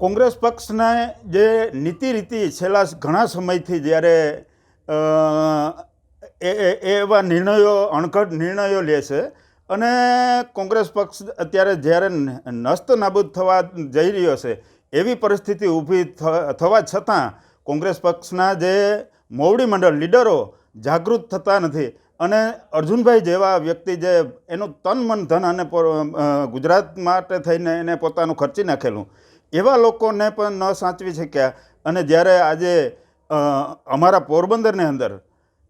કોંગ્રેસ પક્ષને જે નીતિ રીતિ છેલ્લા ઘણા સમયથી જ્યારે એ એવા નિર્ણયો, અણઘડ નિર્ણયો લે છે અને કોંગ્રેસ પક્ષ અત્યારે જ્યારે નસ્ત નાબૂદ થવા જઈ રહ્યો છે, એવી પરિસ્થિતિ ઊભી થવા છતાં કોંગ્રેસ પક્ષના જે મોવડી મંડળ લીડરો જાગૃત થતા નથી અને અર્જુનભાઈ જેવા વ્યક્તિ જે એનું તન, મન, ધન અને ગુજરાત માટે થઈને એને પોતાનું ખર્ચી નાખેલું એવા લોકોને પણ ન સાચવી શક્યા. અને જ્યારે આજે અમારા પોરબંદરની અંદર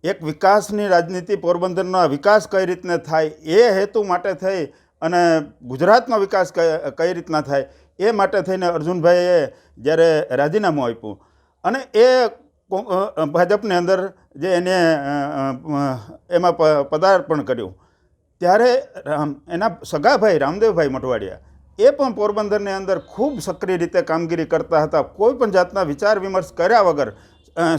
એક વિકાસની રાજનીતિ પોરબંદરનો વિકાસ કઈ રીતને થાય, એ હેતુ માટે થઈ અને ગુજરાતનો વિકાસ કઈ રીતના થાય, એ માટે થઈને અર્જુનભાઈએ જ્યારે રાજીનામું આપ્યું અને એ ભાજપની અંદર જે એને એમાં પદાર્પણ કર્યું, ત્યારે એના સગાભાઈ રામદેવભાઈ મટવાડિયા એ પણ પોરબંદરની અંદર ખૂબ સક્રિય રીતે કામગીરી કરતા હતા. કોઈ પણ જાતના વિચાર વિમર્શ કર્યા વગર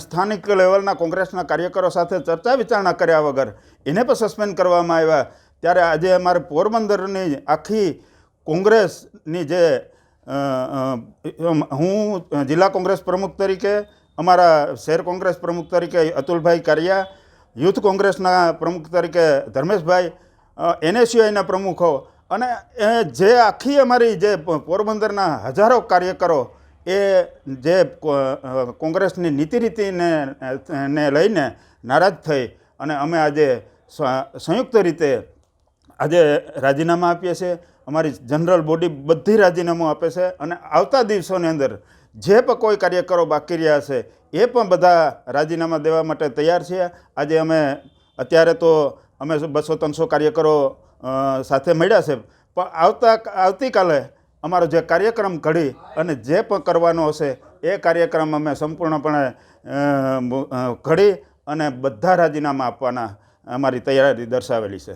સ્થાનિક લેવલના કોંગ્રેસના કાર્યકરો સાથે ચર્ચા વિચારણા કર્યા વગર એને પણ સસ્પેન્ડ કરવામાં આવ્યા. ત્યારે આજે અમારે પોરબંદરની આખી કોંગ્રેસની જે હું જિલ્લા કોંગ્રેસ પ્રમુખ તરીકે, અમારા શહેર કોંગ્રેસ પ્રમુખ તરીકે અતુલભાઈ કારિયા, યુથ કોંગ્રેસના પ્રમુખ તરીકે ધર્મેશભાઈ એનએસયુઆઈના પ્રમુખો અને એ જે આખી અમારી જે પોરબંદરના હજારો કાર્યકરો એ જે કોંગ્રેસની નીતિ રીતિને ને લઈને નારાજ થઈ અને અમે આજે સંયુક્ત રીતે આજે રાજીનામા આપીએ છીએ. અમારી જનરલ બોડી બધી રાજીનામું આપે છે અને આવતા દિવસોની અંદર જે પણ કોઈ કાર્યકરો બાકી રહ્યા છે એ પણ બધા રાજીનામા દેવા માટે તૈયાર છીએ. આજે અમે, અત્યારે તો અમે બસો ત્રણસો કાર્યકરો સાથે મળ્યા છે. પણ આવતા, આવતીકાલે અમારો જે કાર્યક્રમ ઘડી અને જે પણ કરવાનો હશે, એ કાર્યક્રમ અમે સંપૂર્ણપણે ઘડી અને બધા રાજીનામા આપવાના અમારી તૈયારી દર્શાવેલી છે.